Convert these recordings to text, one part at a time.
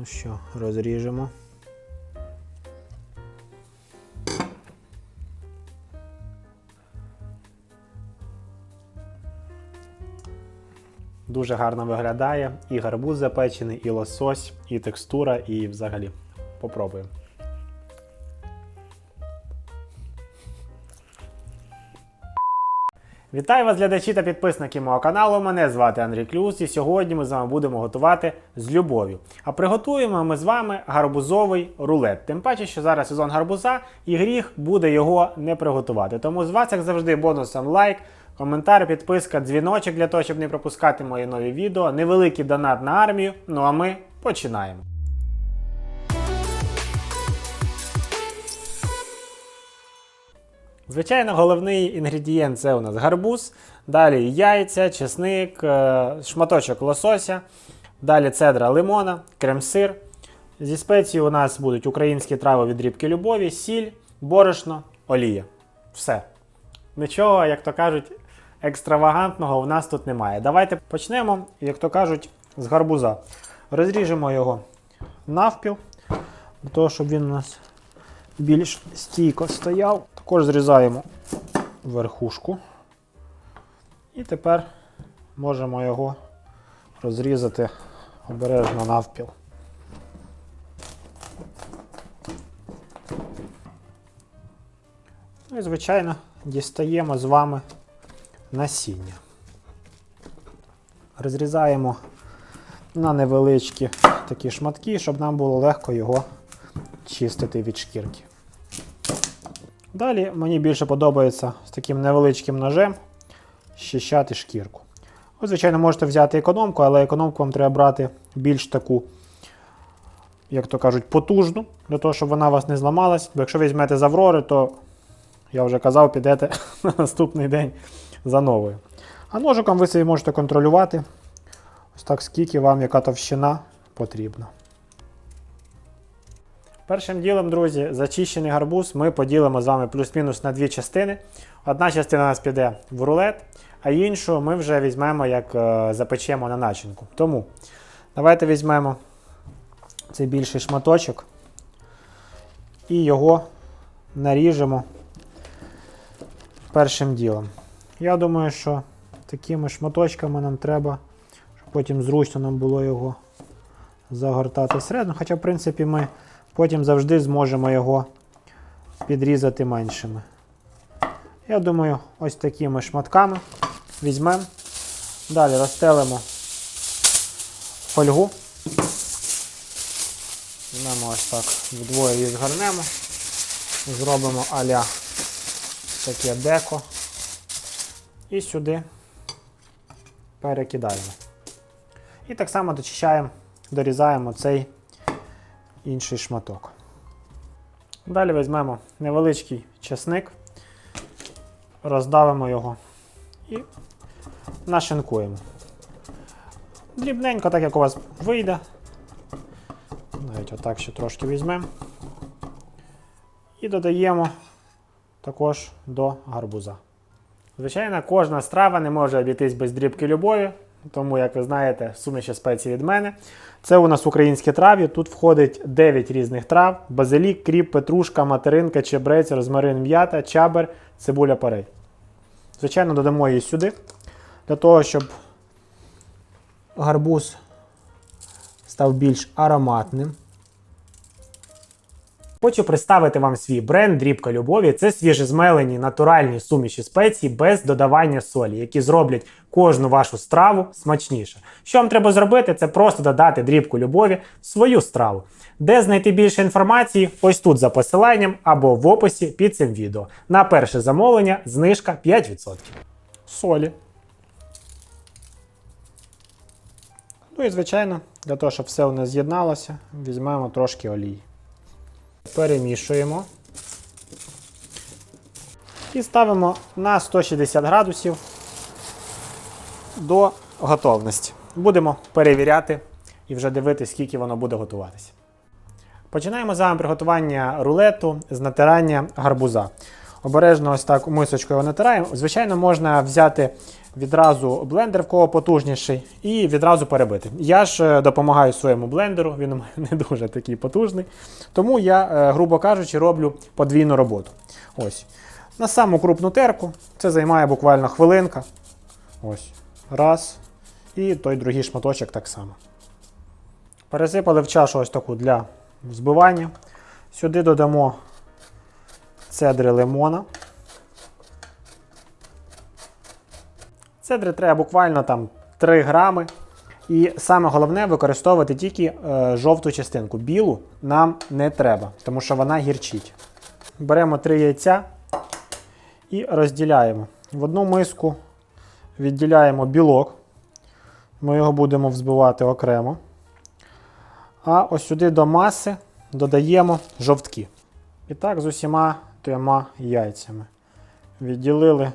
Ну що, розріжемо. Дуже гарно виглядає. І гарбуз запечений, і лосось, і текстура, і взагалі. Попробуємо. Вітаю вас, глядачі та підписники мого каналу. Мене звати Андрій Клюс, і сьогодні ми з вами будемо готувати з любов'ю. А приготуємо ми з вами гарбузовий рулет. Тим паче, що зараз сезон гарбуза, і гріх буде його не приготувати. Тому з вас, як завжди, бонусом лайк, коментар, підписка, дзвіночок для того, щоб не пропускати мої нові відео, невеликий донат на армію. Ну а ми починаємо. Звичайно, головний інгредієнт це у нас гарбуз, далі яйця, чесник, е, шматочок лосося, далі цедра лимона, крем-сир. Зі спеції у нас будуть українські трави від рібки любові, сіль, борошно, олія. Все. Нічого, як то кажуть, екстравагантного у нас тут немає. Давайте почнемо, як то кажуть, з гарбуза. Розріжемо його навпіл, для того, щоб він у нас більш стійко стояв. Також зрізаємо верхушку. І тепер можемо його розрізати обережно навпіл. Ну і, звичайно, дістаємо з вами насіння. Розрізаємо на невеличкі такі шматки, щоб нам було легко його чистити від шкірки. Далі мені більше подобається з таким невеличким ножем щищати шкірку. Ви, звичайно, можете взяти економку, але економку вам треба брати більш таку, як то кажуть, потужну, для того, щоб вона у вас не зламалась. Бо якщо візьмете з Аврори, то я вже казав, підете на наступний день за новою. А ножиком ви собі можете контролювати, ось так, скільки вам яка товщина потрібна. Першим ділом, друзі, зачищений гарбуз ми поділимо з вами плюс-мінус на дві частини. Одна частина у нас піде в рулет, а іншу ми вже візьмемо, як е, запечемо на начинку. Тому давайте візьмемо цей більший шматочок і його наріжемо першим ділом. Я думаю, що такими шматочками нам треба, щоб потім зручно нам було його загортати всередину. Хоча, в принципі, ми потім завжди зможемо його підрізати меншими. Я думаю, ось такими шматками візьмемо. Далі розстелимо фольгу. Візьмемо ось так, вдвоє її згорнемо. Зробимо аля таке деко. І сюди перекидаємо. І так само дочищаємо, дорізаємо цей інший шматок. Далі візьмемо невеличкий чесник, роздавимо його і нашинкуємо. Дрібненько, так як у вас вийде. Навіть отак ще трошки візьмемо. І додаємо також до гарбуза. Звичайно, кожна страва не може обійтись без дрібки любові, тому, як ви знаєте, суміші спеції від мене. Це у нас українські траві. Тут входить 9 різних трав: базилік, кріп, петрушка, материнка, чебрець, розмарин, м'ята, чабер, цибуля парей. Звичайно, додамо її сюди, для того, щоб гарбуз став більш ароматним. Хочу представити вам свій бренд Дрібка любові. Це свіжезмелені натуральні суміші спецій без додавання солі, які зроблять кожну вашу страву смачніше. Що вам треба зробити, це просто додати дрібку любові в свою страву. Де знайти більше інформації? Ось тут за посиланням або в описі під цим відео. На перше замовлення знижка 5%. Солі. Ну і звичайно, для того, щоб все у нас з'єдналося, візьмемо трошки олії. Перемішуємо. І ставимо на 160 градусів до готовності. Будемо перевіряти і вже дивитися, скільки воно буде готуватися. Починаємо з вами приготування рулету з натирання гарбуза. Обережно ось так мисочкою натираємо. Звичайно, можна взяти відразу блендер в кого потужніший, і відразу перебити. Я ж е, допомагаю своєму блендеру, він у мене не дуже такий потужний. Тому я, е, грубо кажучи, роблю подвійну роботу. Ось. На саму крупну терку це займає буквально хвилинка. Ось. Раз. І той другий шматочок так само. Пересипали в чашу ось таку для збивання. Сюди додамо цедри лимона. Цедри треба буквально там 3 грами. І саме головне використовувати тільки е, жовту частинку. Білу нам не треба, тому що вона гірчить. Беремо 3 яйця і розділяємо. В одну миску відділяємо білок. Ми його будемо взбивати окремо. А ось сюди до маси додаємо жовтки. І так з усіма трьома яйцями. Відділили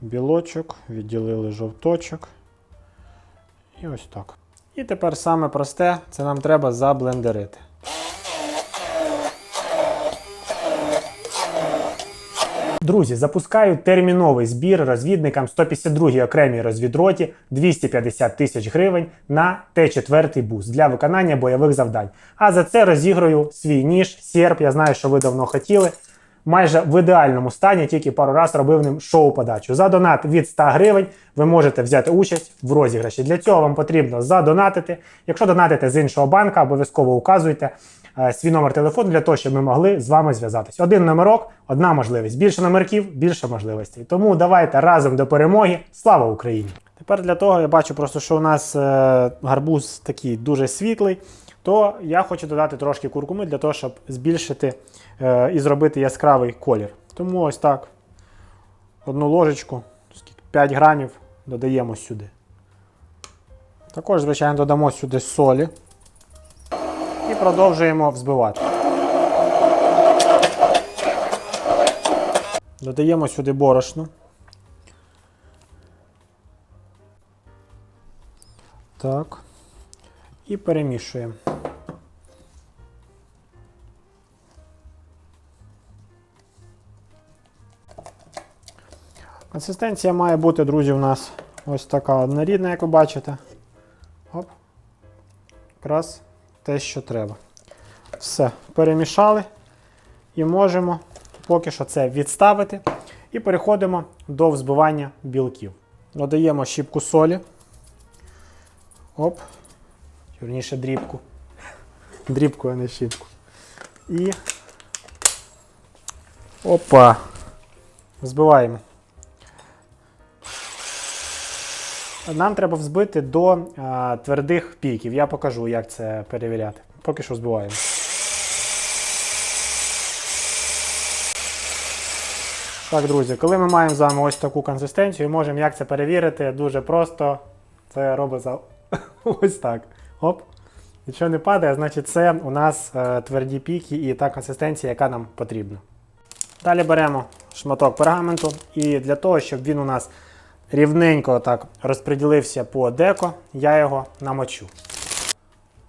білочок, відділили жовточок. І ось так. І тепер саме просте, це нам треба заблендерити. Друзі, запускаю терміновий збір розвідникам 152-й окремій розвідроті 250 тисяч гривень на Т4 буст для виконання бойових завдань. А за це розіграю свій ніж, серп. Я знаю, що ви давно хотіли. Майже в ідеальному стані, тільки пару раз робив ним шоу-подачу. За донат від 100 гривень ви можете взяти участь в розіграші. Для цього вам потрібно задонатити. Якщо донатите з іншого банка, обов'язково указуйте е, свій номер телефону для того, щоб ми могли з вами зв'язатись. Один номерок, одна можливість. Більше номерків, більше можливостей. Тому давайте разом до перемоги. Слава Україні! Тепер для того я бачу просто, що у нас е, гарбуз такий дуже світлий. То я хочу додати трошки куркуми для того, щоб збільшити і зробити яскравий колір. Тому ось так. Одну ложечку, скільки, 5 грамів додаємо сюди. Також, звичайно, додамо сюди солі і продовжуємо взбивати. Додаємо сюди борошно. Так. І перемішуємо. Консистенція має бути, друзі, у нас ось така однорідна, як ви бачите. Оп. Якраз те, що треба. Все, перемішали і можемо поки що це відставити. І переходимо до взбивання білків. Додаємо щіпку солі. Оп. Вірніше дрібку. Дрібку, а не щіпку. І. Опа. Збиваємо. Нам треба взбити до а, твердих піків. Я покажу, як це перевіряти. Поки що збиваємо. Так, друзі, коли ми маємо з вами ось таку консистенцію, можемо як це перевірити дуже просто. Це робиться ось так. Оп. Якщо не падає, значить це у нас е, тверді піки і та консистенція, яка нам потрібна. Далі беремо шматок пергаменту і для того, щоб він у нас рівненько так розподілився по деко, я його намочу.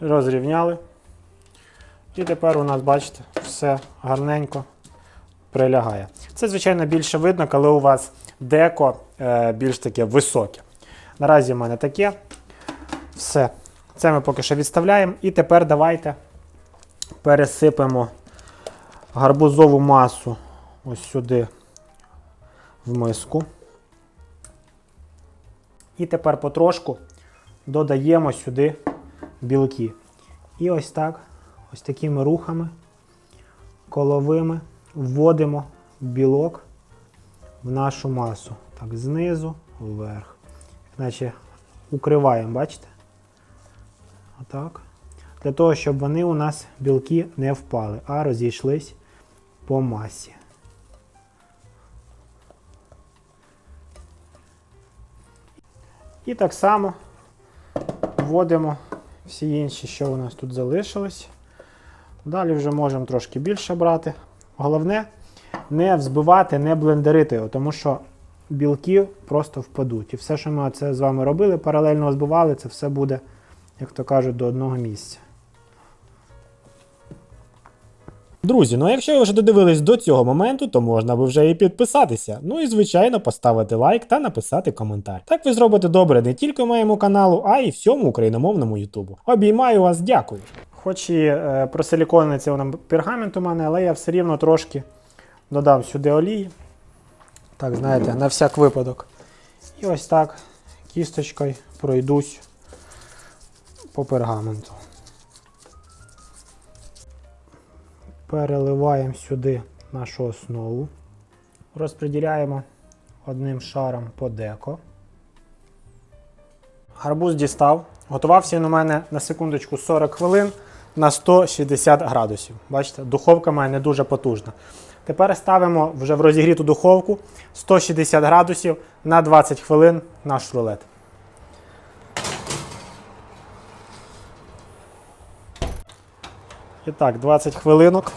Розрівняли. І тепер у нас, бачите, все гарненько прилягає. Це, звичайно, більше видно, коли у вас деко е, більш таке високе. Наразі в мене таке. Все. Це ми поки що відставляємо. І тепер давайте пересипемо гарбузову масу ось сюди в миску. І тепер потрошку додаємо сюди білки. І ось так, ось такими рухами коловими вводимо білок в нашу масу. Так, знизу вверх. Наче укриваємо, бачите? Отак. Для того, щоб вони у нас білки не впали, а розійшлись по масі. І так само вводимо всі інші, що у нас тут залишилось. Далі вже можемо трошки більше брати. Головне не взбивати, не блендерити його, тому що білки просто впадуть. І все, що ми це з вами робили, паралельно збивали, це все буде, як то кажуть, до одного місця. Друзі, ну а якщо ви вже додивились до цього моменту, то можна би вже і підписатися. Ну і звичайно поставити лайк та написати коментар. Так ви зробите добре не тільки моєму каналу, а й всьому україномовному Ютубу. Обіймаю вас, дякую. Хоч і е, просилікониться вона пергамент у мене, але я все рівно трошки додам сюди олії. Так, знаєте, на всяк випадок. І ось так кісточкою пройдусь по пергаменту. Переливаємо сюди нашу основу. Розподіляємо одним шаром по деко. Гарбуз дістав. Готувався він у мене на секундочку 40 хвилин на 160 градусів. Бачите, духовка в мене дуже потужна. Тепер ставимо вже в розігріту духовку 160 градусів на 20 хвилин наш рулет. І так, 20 хвилинок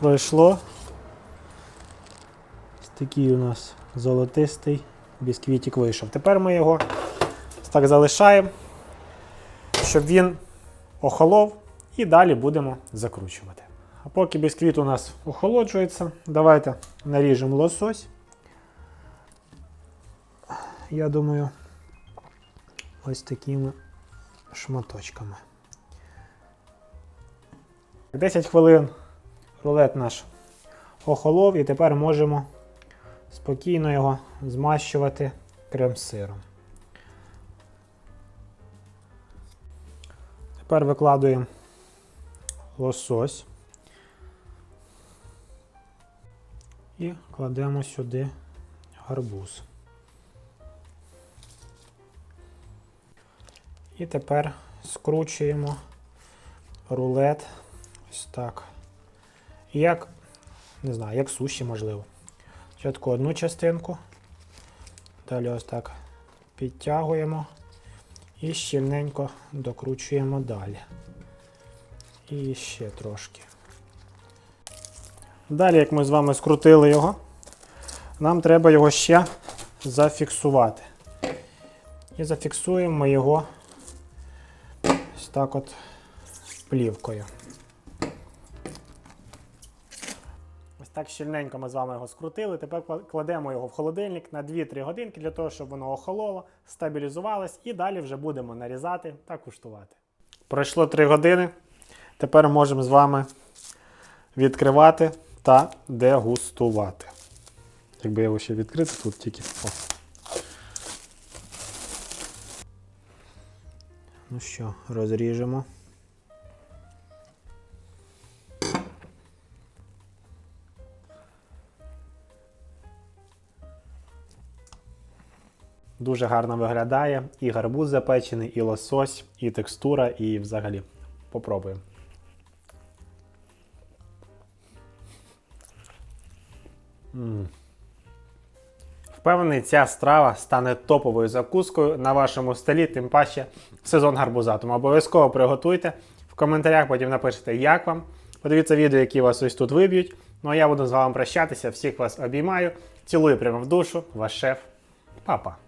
пройшло. Такий у нас золотистий бісквітик вийшов. Тепер ми його так залишаємо, щоб він охолов, і далі будемо закручувати. А поки бісквіт у нас охолоджується, давайте наріжемо лосось. Я думаю, ось такими шматочками. 10 хвилин рулет наш охолов і тепер можемо спокійно його змащувати крем-сиром. Тепер викладуємо лосось і кладемо сюди гарбуз. І тепер скручуємо рулет ось так. Як, не знаю, як суші, можливо. Спочатку одну частинку, далі ось так підтягуємо і щільненько докручуємо далі. І ще трошки. Далі, як ми з вами скрутили його, нам треба його ще зафіксувати. І зафіксуємо його ось так от плівкою. Так щільненько ми з вами його скрутили. Тепер кладемо його в холодильник на 2-3 годинки для того, щоб воно охололо, стабілізувалось і далі вже будемо нарізати та куштувати. Пройшло 3 години. Тепер можемо з вами відкривати та дегустувати. Якби я його ще відкрити, тут тільки. О. Ну що, розріжемо. Дуже гарно виглядає. І гарбуз запечений, і лосось, і текстура, і взагалі. Попробуємо. Впевнений, ця страва стане топовою закускою на вашому столі, тим паче сезон гарбуза. Тому обов'язково приготуйте. В коментарях потім напишете, як вам. Подивіться відео, які вас ось тут виб'ють. Ну а я буду з вами прощатися. Всіх вас обіймаю. Цілую прямо в душу. Ваш шеф. Папа.